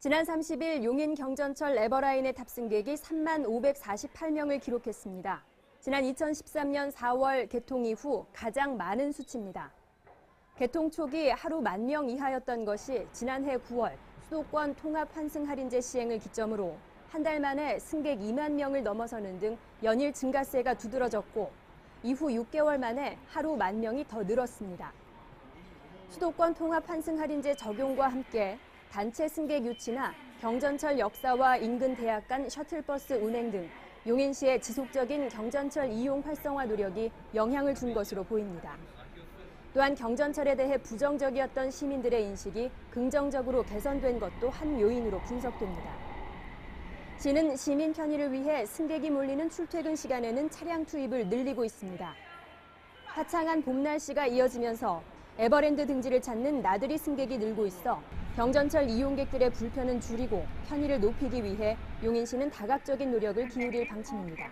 지난 30일 용인 경전철 에버라인의 탑승객이 3만 548명을 기록했습니다. 지난 2013년 4월 개통 이후 가장 많은 수치입니다. 개통 초기 하루 만 명 이하였던 것이 지난해 9월 수도권 통합 환승 할인제 시행을 기점으로 한 달 만에 승객 2만 명을 넘어서는 등 연일 증가세가 두드러졌고 이후 6개월 만에 하루 만 명이 더 늘었습니다. 수도권 통합 환승 할인제 적용과 함께 단체 승객 유치나 경전철 역사와 인근 대학 간 셔틀버스 운행 등 용인시의 지속적인 경전철 이용 활성화 노력이 영향을 준 것으로 보입니다. 또한 경전철에 대해 부정적이었던 시민들의 인식이 긍정적으로 개선된 것도 한 요인으로 분석됩니다. 시는 시민 편의를 위해 승객이 몰리는 출퇴근 시간에는 차량 투입을 늘리고 있습니다. 화창한 봄 날씨가 이어지면서 에버랜드 등지를 찾는 나들이 승객이 늘고 있어 경전철 이용객들의 불편은 줄이고 편의를 높이기 위해 용인시는 다각적인 노력을 기울일 방침입니다.